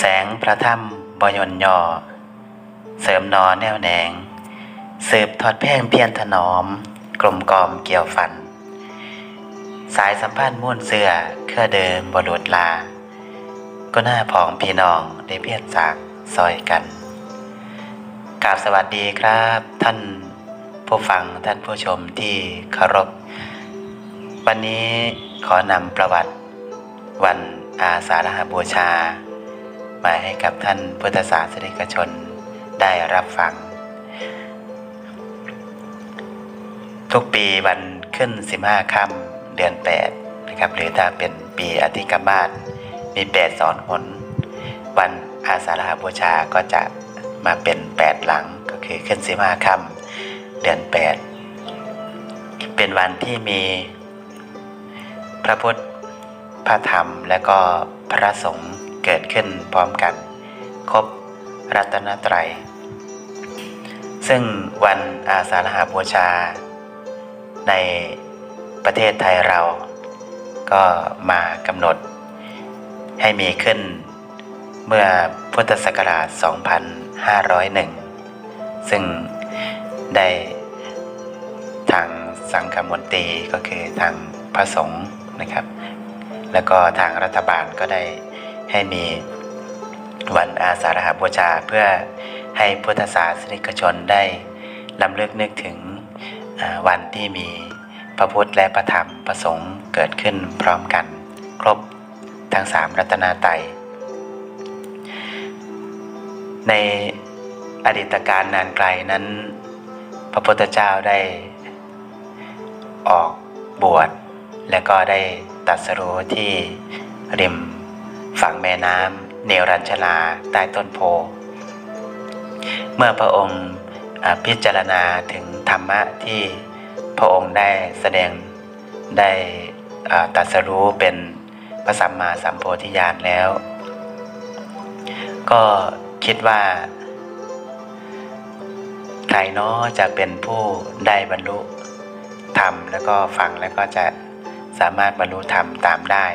แสงพระธรรมบยนย่อ เสริมนอแนวแหนง สืบทอดแพ่งเพียรถนอม กลมกลอมเกี่ยวฟัน สายสัมพันธ์ม่วนเสือเครือเดิมบรุษลา ก็น่าพองพี่น้องได้เพียรจากซอยกันกราบสวัสดีครับ ท่านผู้ฟังท่านผู้ชมที่เคารพ วันนี้ขอนำประวัติวันอาสาฬหบูชาาให้กับท่านพุทธศาสนิกชนได้รับฟัง ทุกปีวันขึ้น 15ค่ำเดือน 8 นะครับ หรือถ้าเป็นปีอธิกรรมาสมี 8 สอนหนวันอาสาฬหบูชาก็จะมาเป็น 8 หลังก็คือขึ้น 15ค่ำเดือน 8 เป็นวันที่มีพระพุทธพระธรรมและก็พระสงฆ์ เกิดขึ้นพร้อมกัน ครบรัตนตรัย ซึ่งวันอาสาฬหบูชา ในประเทศไทยเรา ก็มากำหนด ให้มีขึ้นเมื่อพุทธศักราช 2501 ซึ่งได้ทางสังฆมนตรีก็คือทางพระสงฆ์นะครับ แล้วก็ทางรัฐบาลก็ได้ ให้มีวันอาสาฬหบูชาเพื่อให้พุทธศาสนิกชนได้ลำเลึกนึกถึงวันที่มีพระพุทธและพระธรรมพระสงฆ์เกิดขึ้นพร้อมกัน ครบทั้งสามรัตนาไตรัยในอดีตการนานไกลนั้น พระพุทธเจ้าได้ออกบวชและก็ได้ตัดสรู้ที่ริม ฝั่งแม่น้ำเนรัญชลาใต้ต้นโพ เมื่อพระองค์พิจารณาถึงธรรมะที่พระองค์ได้แสดงได้ตัดสรู้เป็นพระสัมมาสัมโพธิญาณแล้ว ก็คิดว่าใครเนาะจะเป็นผู้ได้บรรลุธรรมแล้วก็ฟังแล้วก็จะสามารถบรรลุธรรมตามได้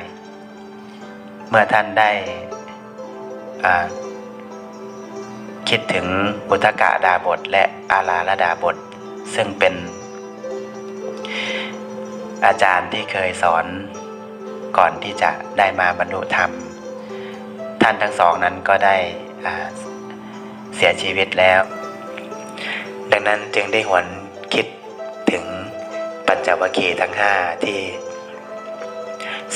เมื่อท่านได้คิดถึงอุทกะดาบทและอาลาลดาบท ซึ่งเป็นอาจารย์ที่เคยสอนก่อนที่จะได้มาบรรลุธรรม ท่านทั้งสองนั้นก็ได้เสียชีวิตแล้ว ดังนั้นจึงได้หวนคิดถึงปัญจวัคคีย์ทั้งห้าที่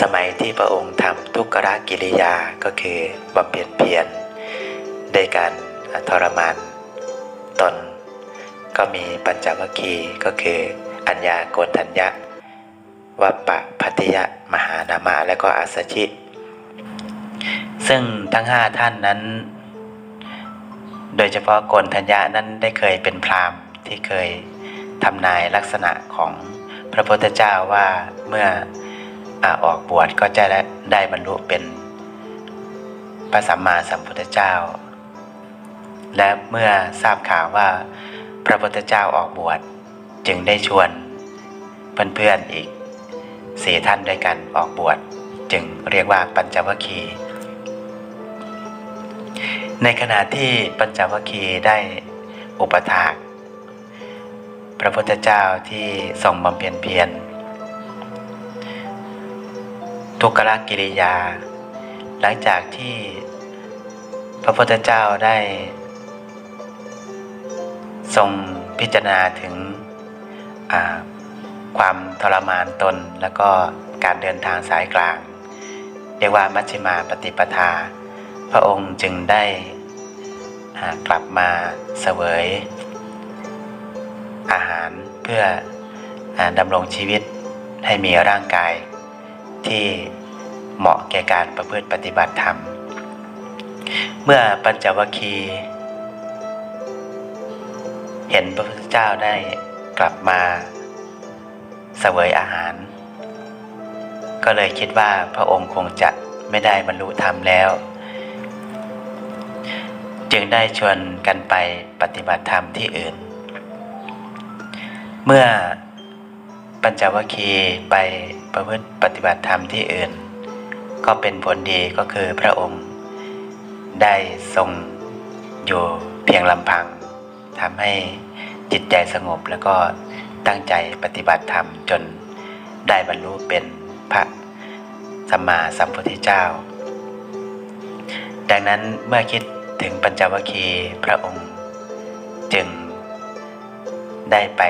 สมัยที่พระองค์ทำทุกขกิริยาก็คือบำเพ็ญเพียรในการทรมานตน ก็มีปัญจวัคคีย์ก็คืออัญญาโกณทัญญะวัปปะพัติยะมหานามะและก็อาสชิ ซึ่งทั้งห้าท่านนั้น โดยเฉพาะโกนทัญญานั้นได้เคยเป็นพราหมณ์ที่เคยทำนายลักษณะของพระพุทธเจ้าว่าเมื่อ ออกบวชก็จะได้ได้บรรลุเป็นพระสัมมาสัมพุทธเจ้า และเมื่อทราบข่าวว่าพระพุทธเจ้าออกบวชจึงได้ชวนเพื่อนๆอีกสี่ท่านด้วยกันออกบวชจึงเรียกว่าปัญจวัคคีย์ในขณะที่ปัญจวัคคีย์ได้อุปถาก พระพุทธเจ้าที่ทรงบำเพ็ญเพียร ทุกขกิริยา หลังจากที่พระพุทธเจ้าได้ ทรงพิจารณาถึงความทรมานตนแล้วก็การเดินทางสายกลาง เรียกว่ามัชฌิมาปฏิปทา พระองค์จึงได้กลับมาเสวย อาหารเพื่ออดำรงชีวิตให้มีร่างกาย ที่เหมาะแก่การประพฤติปฏิบัติธรรม เมื่อปัญจวัคคี เห็นพระพุทธเจ้าได้กลับมาเสวยอาหาร ก็เลยคิดว่าพระองค์คงจะไม่ได้บรรลุธรรมแล้ว จึงได้ชวนกันไปปฏิบัติธรรมที่อื่น เมื่อ ปัญจวัคคีไปประพฤติปฏิบัติธรรมที่อื่น ก็เป็นผลดีก็คือพระองค์ ได้ทรงอยู่เพียงลำพังทำให้จิตใจสงบแล้วก็ตั้งใจปฏิบัติธรรมจนได้บรรลุเป็นพระสัมมาสัมพุทธเจ้า ดังนั้นเมื่อคิดถึงปัญจวัคคีย์พระองค์ จึงได้ไป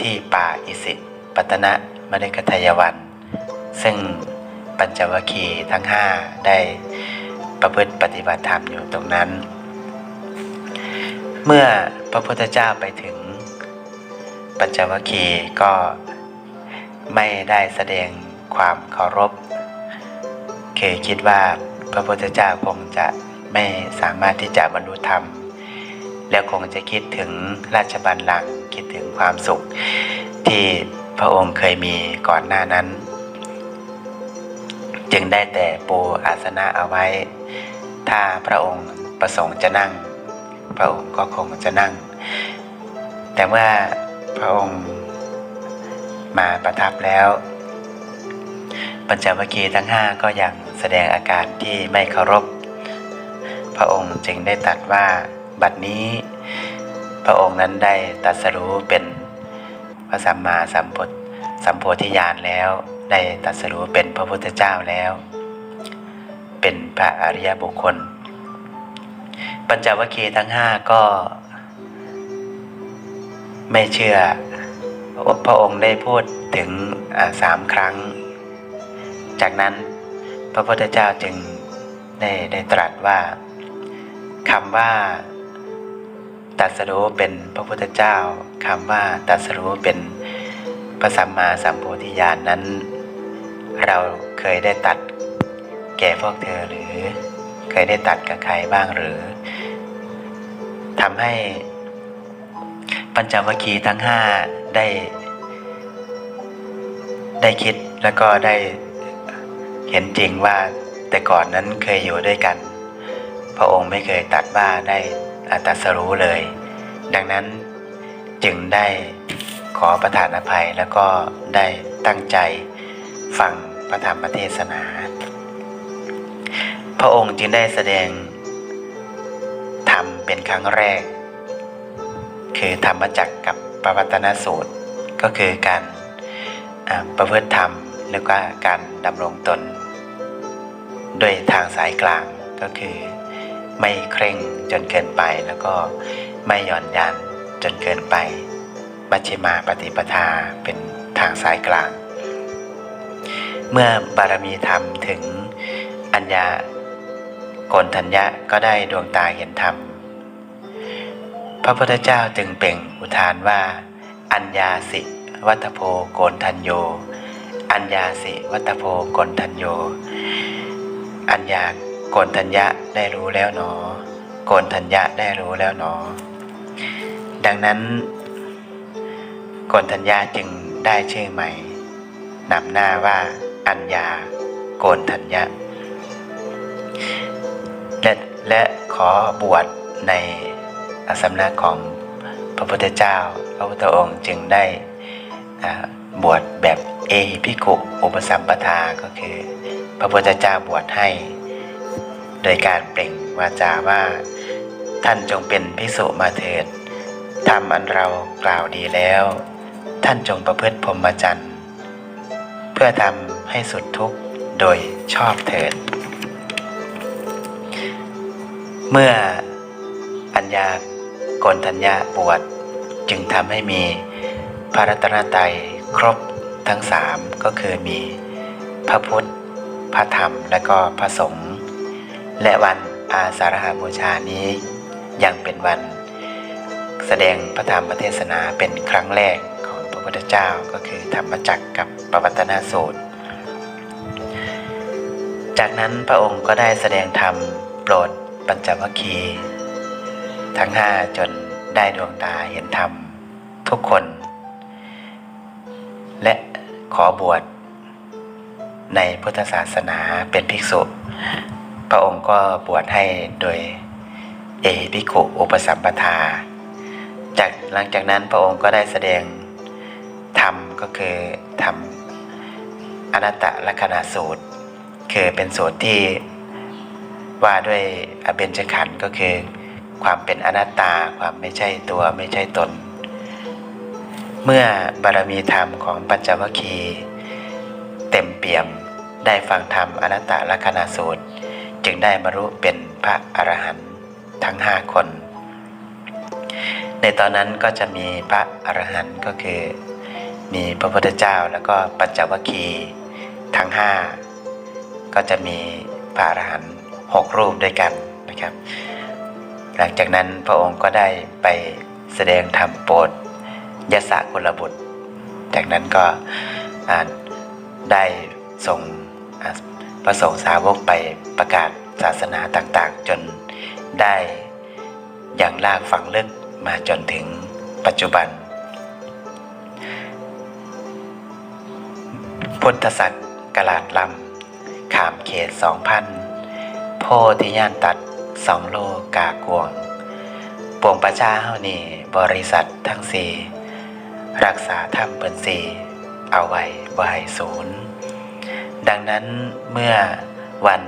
ที่ป่าอิสิ ปตนะมฤคทายวัน ซึ่งปัญจวัคคีย์ทั้งห้าได้ประพฤติปฏิบัติธรรมอยู่ตรงนั้น เมื่อพระพุทธเจ้าไปถึง ปัญจวัคคีย์ก็ไม่ได้แสดงความเคารพคือคิดว่าพระพุทธเจ้าคงจะไม่สามารถที่จะบรรลุธรรม แล้วคงจะคิดถึงราชบัลลังก์คิดถึงความสุขที่ พระองค์เคยมีก่อนหน้านั้น จึงได้แต่ปูอาสนะเอาไว้ ถ้าพระองค์ประสงค์จะนั่ง พระองค์ก็คงจะนั่ง แต่เมื่อพระองค์มาประทับแล้ว ปัญจวัคคีย์ทั้งห้าก็ยังแสดงอาการที่ไม่เคารพ พระองค์จึงได้ตัดว่าบัดนี้ พระองค์นั้นได้ตรัสรู้เป็น พระสัมมาสัมพุทธสัมโพธิญาณแล้วได้ตรัสรู้เป็นพระพุทธเจ้าแล้ว เป็นพระอริยบุคคล ปัญจวัคคีย์ทั้งห้าก็ ไม่เชื่อพระองค์ได้พูดถึงสามครั้ง จากนั้นพระพุทธเจ้าจึงได้ได้ตรัสว่าคำว่า ตรัสรู้เป็นพระพุทธเจ้าคำว่าตรัสรู้เป็นพระสัมมาสัมโพธิญาณนนั้น เราเคยได้ตัดแก่พวกเธอหรือ เคยได้ตัดกับใครบ้างหรือทำให้ปัญจวัคคีย์ทั้งห้าได้ ได้คิดแล้วก็ได้เห็นจริงว่าแต่ก่อนนั้นเคยอยู่ด้วยกัน พระองค์ไม่เคยตัดว่าได้ ตรัสรู้เลย ดังนั้นจึงได้ขอประทานอภัยแล้วก็ได้ตั้งใจฟังพระธรรมเทศนา พระองค์จึงได้แสดงธรรมเป็นครั้งแรก คือธรรมจักกับปวัตนสูตร ก็คือการประพฤติธรรมแล้วก็การดำรงตน ด้วยทางสายกลางก็คือ ไม่เคร่งจนเกินไปแล้วก็ไม่หย่อนยันจนเกินไปมัชฌิมาปฏิปทาเป็นทางสายกลาง เมื่อบารมีธรรมถึงอัญญาโกนทัญญะก็ได้ดวงตาเห็นธรรม พระพุทธเจ้าจึงเป่งอุทานว่า อัญญาสิ วัตโพโกนทัญโย อัญญาสิ วัตโพโกนทัญโย อัญญา โกนทัญญะได้รู้แล้วหนอโกนทัญญะได้รู้แล้วหนอ ดังนั้นโกนทัญญาจึงได้ชื่อใหม่นำหน้าว่าอัญญาโกนทัญญะและและขอบวชในสำนักของพระพุทธเจ้า พระพุทธองค์จึงได้บวชแบบเอหิพิกุอุปสัมปทาก็คือ พระพุทธเจ้าบวชให้ โดยการเปล่งวาจาว่า ท่านจงเป็นพิสุมาเถิดทำอันเรากล่าวดีแล้ว ท่านจงประพฤติพรหมจรรย์เพื่อทำให้สุดทุกข์โดยชอบเถิด เมื่ออัญญากนทัญญาบวชจึงทำให้มีพระรัตนตรัยครบทั้งสามก็คือมีพระพุทธ พระธรรมและก็พระสงฆ์ และวันอาสาฬหบูชานี้ ยังเป็นวันแสดงพระธรรมเทศนาเป็นครั้งแรกของพระพุทธเจ้าก็คือธรรมจักรกับปวัตนสูตร จากนั้นพระองค์ก็ได้แสดงธรรมโปรดปัญจวัคคี ทั้งห้าจนได้ดวงตาเห็นธรรมทุกคน และขอบวชในพุทธศาสนาเป็นภิกษุ พระองค์ก็บวชให้โดยเอหิภิกขุอุปสัมปทา จากหลังจากนั้นพระองค์ก็ได้แสดงธรรมก็คือธรรมอนัตตลักษณสูตร คือเป็นสูตรที่ว่าด้วยอเบญจขันธ์ก็คือ ความเป็นอนัตตาความไม่ใช่ตัวไม่ใช่ตน เมื่อบารมีธรรมของปัญจวัคคีย์เต็มเปี่ยมได้ฟังธรรมอนัตตลักษณสูตร จึงได้บรรลุเป็นพระอรหันต์ทั้งห้าคน ในตอนนั้นก็จะมีพระอรหันต์ก็คือ มีพระพุทธเจ้าแล้วก็ปัญจวัคคีย์ทั้งห้าก็จะมีพระอรหันต์หกรูปด้วยกันนะครับ หลังจากนั้นพระองค์ก็ได้ไปแสดงธรรมโปรดยศกุลบุตร จากนั้นก็อ่าได้ส่ง ระสงฆ์สาวกไปประกาศศาสนาต่างๆ จนได้อย่างลากฝังลึกมาจนถึงปัจจุบัน พุทธศักราชลำขามเขตสองพันโพธิญาณตัดสองโลกากวงปวงประชาเฮานี่บริษัททั้งสี่รักษาธรรมเปินสี่เอาไว้บ่ให้ศูนย์ ดังนั้นเมื่อวัน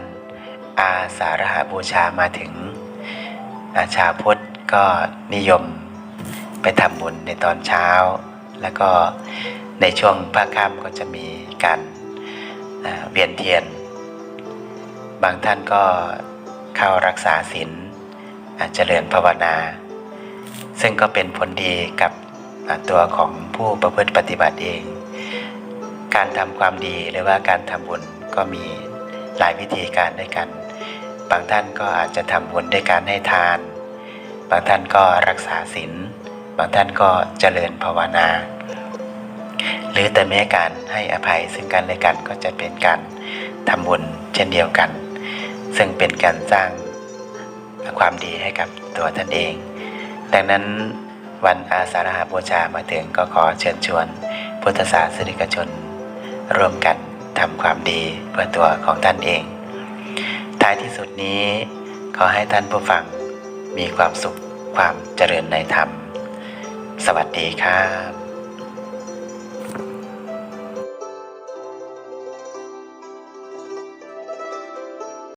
อาสาฬหบูชามาถึง อาชาพุทธก็นิยมไปทำบุญในตอนเช้า แล้วก็ในช่วงภาคค่ำก็จะมีการเวียนเทียน บางท่านก็เข้ารักษาศีลเจริญภาวนา ซึ่งก็เป็นผลดีกับตัวของผู้ประพฤติปฏิบัติเอง การทำความดีหรือว่าการทำบุญก็มีหลายวิธีการด้วยกัน บางท่านก็อาจจะทำบุญด้วยการให้ทาน บางท่านก็รักษาศีล บางท่านก็เจริญภาวนา หรือแต่แม้การให้อภัยซึ่งกันและกันก็จะเป็นการทำบุญเช่นเดียวกัน ซึ่งเป็นการสร้างความดีให้กับตัวท่านเอง ดังนั้นวันอาสาฬหบูชามาถึงก็ขอเชิญชวนพุทธศาสนิกชน ร่วมกันทำความดีเพื่อตัวของท่านเอง ท้ายที่สุดนี้ ขอให้ท่านผู้ฟังมีความสุขความเจริญในธรรม สวัสดีครับ